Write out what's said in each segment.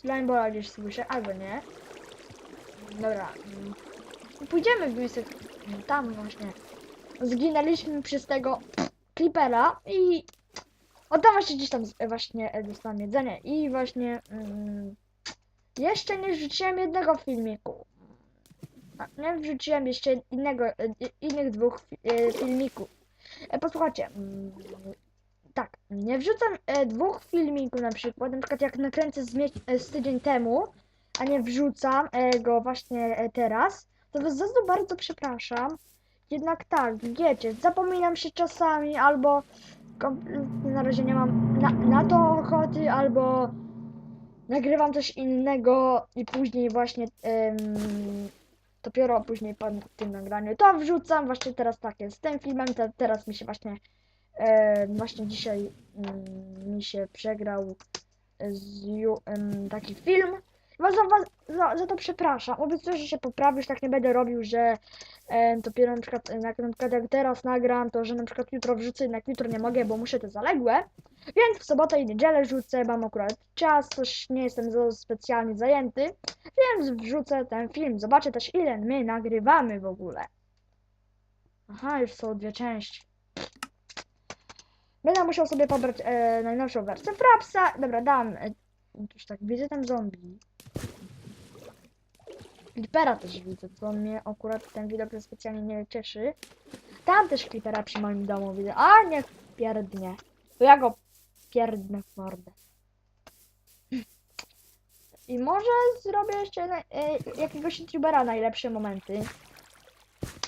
Slimebola gdzieś słyszę, albo nie. Dobra. mm. Pójdziemy w miejsce, tam właśnie. Zginęliśmy przez tego Clippera i... O tam właśnie gdzieś tam właśnie dostałem jedzenie i właśnie... Mm, jeszcze nie wrzuciłem jednego filmiku. Nie wrzuciłem jeszcze innego, e, innych dwóch e, filmików. E, Posłuchajcie. Tak, nie wrzucam e, dwóch filmików na przykład, na przykład jak nakręcę z, e, z tydzień temu, a nie wrzucam e, go właśnie e, teraz, to was za to bardzo przepraszam. Jednak tak, wiecie, zapominam się czasami, albo kompletnie na razie nie mam na, na to ochoty, albo nagrywam coś innego i później właśnie em, dopiero później po tym nagraniu to wrzucam. Właśnie teraz tak jest z tym filmem, te, teraz mi się właśnie e, właśnie dzisiaj mm, mi się przegrał z taki film. Was, za, was, za, za to przepraszam. Obiecuję, że się poprawisz, tak nie będę robił, że e, dopiero na przykład, jak, na przykład jak teraz nagram, to że na przykład jutro wrzucę, jednak jutro nie mogę, bo muszę te zaległe. Więc w sobotę i niedzielę rzucę, mam akurat czas, coś nie jestem za specjalnie zajęty, więc wrzucę ten film. Zobaczę też ile my nagrywamy w ogóle. Aha, już są dwie części. Będę musiał sobie pobrać e, najnowszą wersję Frapsa. Dobra, dam. E, już tak, widzę tam zombie. Clippera też widzę, co mnie akurat ten widok specjalnie nie cieszy. Tam też Clippera przy moim domu widzę. A, niech pierdnie. To ja go pierdnę w mordę. I może zrobię jeszcze na, e, jakiegoś youtubera najlepsze momenty.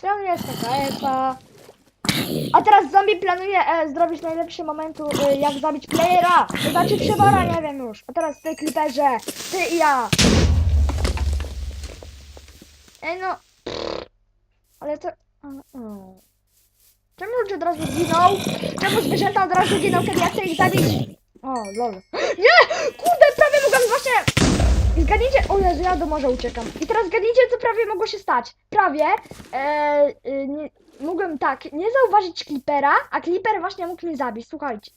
To jest taka epa. A teraz zombie planuje e, zrobić najlepsze momentu, e, jak zabić playera. To znaczy przebora, nie wiem już. A teraz ty, Clipperze, ty i ja. Ej no. Ale to... Czemu ludzie od razu giną? Czemu zwierzęta od razu giną, kiedy ja chcę ich zabić? O, lol. Nie! Kurde, prawie mogłam właśnie... Zgadnijcie... O Jezu, ja do morza uciekam. I teraz zgadnijcie, co prawie mogło się stać. Prawie... E, nie, mogłem tak, nie zauważyć Clippera, a Clipper właśnie mógł mnie zabić. Słuchajcie.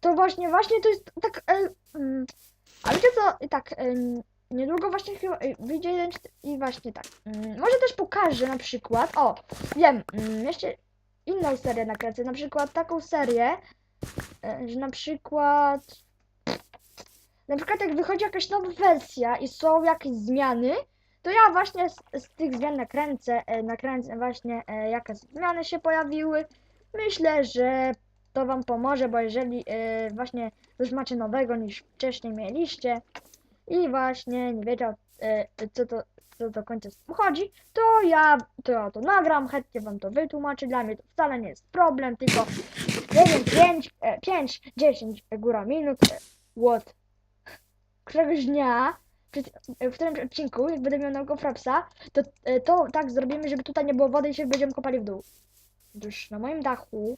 To właśnie, właśnie to jest tak... E, mm, a wiecie co? Tak... em, Niedługo właśnie chyba y, wyjdzie jeden i właśnie tak. Mm, Może też pokażę na przykład. O, wiem, mm, jeszcze inną serię nakręcę. Na przykład taką serię, e, że na przykład. Na przykład jak wychodzi jakaś nowa wersja i są jakieś zmiany, to ja właśnie z, z tych zmian nakręcę, e, nakręcę właśnie e, jakie zmiany się pojawiły. Myślę, że to wam pomoże, bo jeżeli e, właśnie coś macie nowego niż wcześniej mieliście, i właśnie nie wiedział, co to co do końca chodzi, to ja to, ja to nagram, chętnie wam to wytłumaczę. Dla mnie to wcale nie jest problem, tylko nie wiem, 5, 5 10 góra minut, what? Któregoś dnia, w którymś odcinku, jak będę miał nowego frapsa, to, e, to tak zrobimy, żeby tutaj nie było wody i się będziemy kopali w dół. Już na moim dachu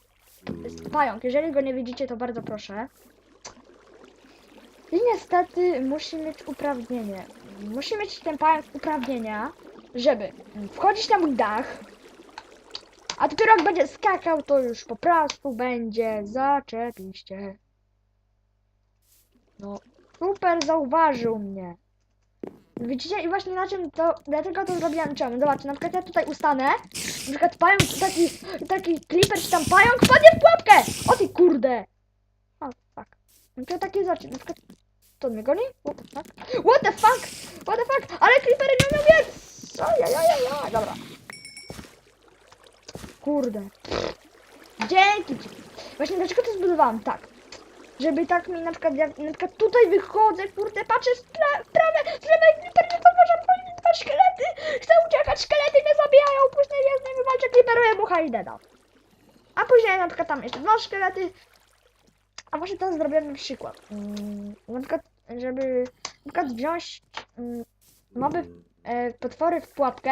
jest pająk. Jeżeli go nie widzicie, to bardzo proszę. I niestety musi mieć uprawnienie. Musi mieć ten pająk uprawnienia, żeby wchodzić na mój dach, a dopiero jak będzie skakał, to już po prostu będzie zaczepiście. No, super zauważył mnie. Widzicie? I właśnie na czym to, dlatego to zrobiłem czemu. Zobaczcie, na przykład ja tutaj ustanę, na przykład pająk, taki, taki creeper czy tam pająk wpadnie w pułapkę! O ty kurde! O, fuck. No to takie rzeczy, na przykład to mnie goni? What the fuck? What the fuck? What the fuck? Ale creepery nie umieją biec! Ojajajajaj, dobra. Kurde. Dzięki ci. Właśnie dlaczego to zbudowałam tak? Żeby tak mi na przykład, jak na przykład tutaj wychodzę, kurde, patrzę w pra- w prawe, w lewej, creeper nie zauważa, bo mi dwa szkielety! Chcę uciekać, szkielety mnie zabijają, później ja z nimi walczę, creeperuję mucha i deda. A później na przykład tam jeszcze dwa szkielety, a właśnie to zrobiłem przykład. Mm, na przykład, żeby na przykład wziąć mm, e, potwory w pułapkę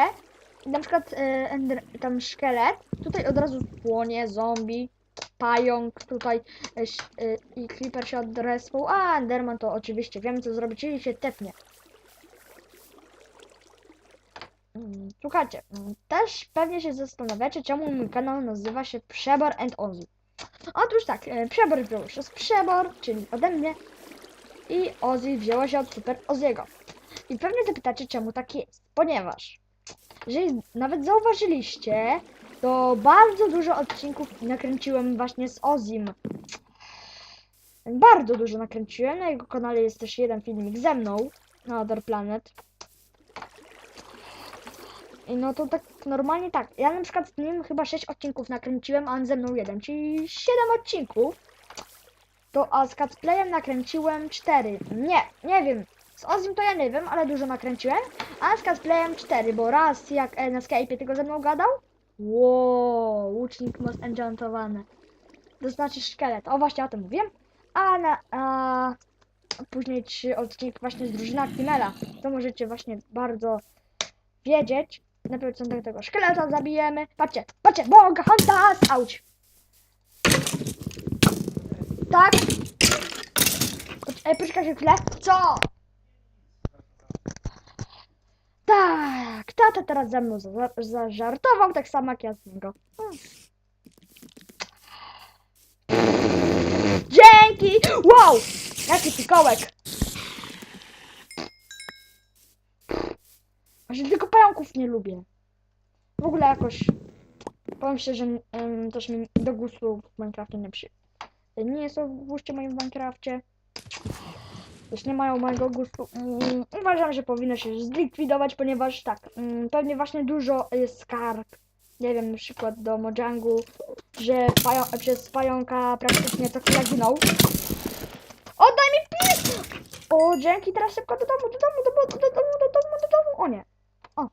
na przykład e, tam szkielet, tutaj od razu płonie, zombie, pająk, tutaj e, e, i creeper się odrespał, a enderman to oczywiście wiem co zrobić, czyli się tepnie. Mm, Słuchajcie, mm, też pewnie się zastanawiacie, czemu mój kanał nazywa się Przebor and Ozzy. Otóż tak, e, przebor wziął się z przebor, czyli ode mnie. i Ozzy wzięło się od Super Oziego. I pewnie zapytacie, czemu tak jest. Ponieważ, jeżeli nawet zauważyliście, to bardzo dużo odcinków nakręciłem właśnie z Ozim. Bardzo dużo nakręciłem. Na jego kanale jest też jeden filmik ze mną na Other Planet. I no to tak normalnie tak. Ja na przykład z nim chyba 6 odcinków nakręciłem, a on ze mną jeden, czyli 7 odcinków. To a z Catplayem nakręciłem 4. Nie, nie wiem. Z Ozim to ja nie wiem, ale dużo nakręciłem. A z Catplayem 4, bo raz jak e, na Skype'ie tylko ze mną gadał. Wow, łucznik most enchantowany. To znaczy szkielet. O właśnie o tym mówiłem. A na a później trzy odcinki właśnie z drużyna Kimera. To możecie właśnie bardzo wiedzieć. Co do tego szkieleta zabijemy. Patrzcie, patrzcie, Boga Hunters! Auć! Tak? Ej, poczekajcie chwilę. Co? Tak, tata teraz ze mną za- zażartował, tak samo jak ja z niego. Dzięki! Wow! Jaki pikołek! Właśnie tylko pająków nie lubię. W ogóle jakoś... Powiem szczerze, em, też mi do gustu w Minecrafcie nie przy... Nie są w guście moim w Minecrafcie. Też nie mają mojego gustu. Mm, uważam, że powinno się zlikwidować, ponieważ tak, mm, pewnie właśnie dużo jest skarg. Nie wiem, na przykład do Mojangu, że pają, przez pająka praktycznie co chwila ginął. Oddaj mi pis! O, dzięki, teraz szybko do domu, do domu, do, do, do domu, do domu, do domu. O nie. O.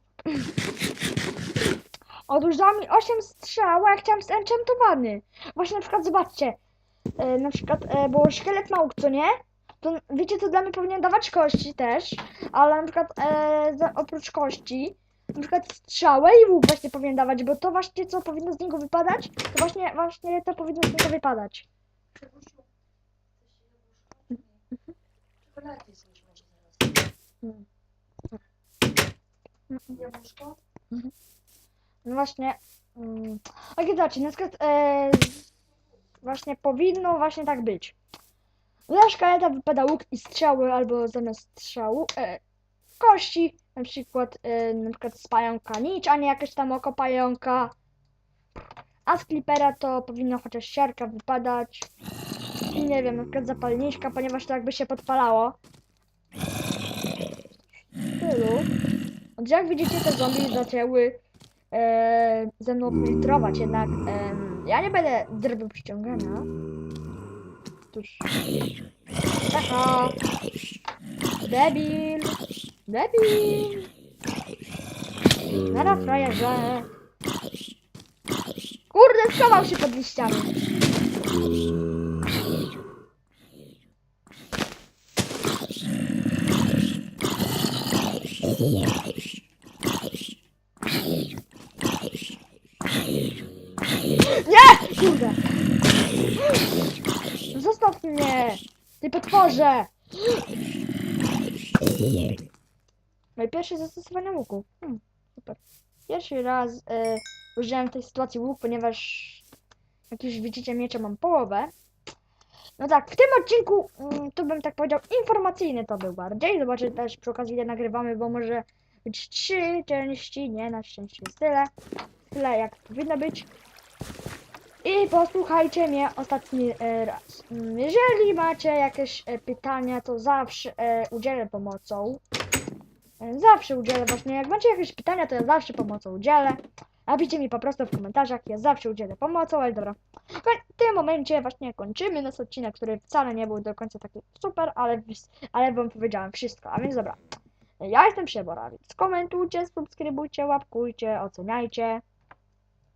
Dał mi 8 strzał, a ja chciałam zenchantowany. Właśnie na przykład zobaczcie. E, na przykład, e, bo szkielet ma co nie? To wiecie, co dla mnie powinien dawać kości też, ale na przykład e, oprócz kości, na przykład strzałę i łuk właśnie powinien dawać, bo to właśnie co powinno z niego wypadać, to właśnie, właśnie to powinno z niego wypadać. No właśnie. Mm, ok, zobaczcie, na przykład e, właśnie powinno właśnie tak być. Dla szkaleta wypada łuk i strzały, albo zamiast strzału e, kości, na przykład e, na przykład z pająka nicz, a nie jakieś tam oko pająka. A z klipera to powinno chociaż siarka wypadać. I nie wiem, na przykład zapalniczka, ponieważ to jakby się podpalało. Tylu. Od jak widzicie, te zombie zaczęły e, ze mną filtrować, jednak em, ja nie będę zrobił przyciągania. Cóż. Aha. Debil. Debil. Nara frajerze. Kurde, schował się pod liściami. Nie! Kurde. Zostaw mnie! Ty potworze! Moje pierwsze zastosowanie łuku. Hmm, super. Pierwszy raz e, użyłem w tej sytuacji łuk, ponieważ jak już widzicie miecze mam połowę. No tak, w tym odcinku, mm, to bym tak powiedział, informacyjny to był bardziej. Zobaczę też przy okazji ile nagrywamy, bo może być trzy części, nie, na szczęście jest tyle. Tyle jak powinno być. I posłuchajcie mnie ostatni e, raz. Jeżeli macie jakieś e, pytania, to zawsze e, udzielę pomocą. Zawsze udzielę właśnie, jak macie jakieś pytania, to ja zawsze pomocą udzielę. Napiszcie mi po prostu w komentarzach, ja zawsze udzielę pomocą, ale dobra. W tym momencie właśnie kończymy nasz odcinek, który wcale nie był do końca taki super, ale, ale wam powiedziałem wszystko, a więc dobra. Ja jestem Przebora, więc komentujcie, subskrybujcie, łapkujcie, oceniajcie.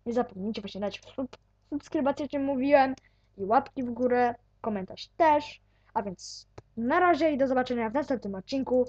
Nie zapomnijcie właśnie dać sub subskrybację, o czym mówiłem, i łapki w górę, komentarz też. A więc na razie i do zobaczenia w następnym odcinku.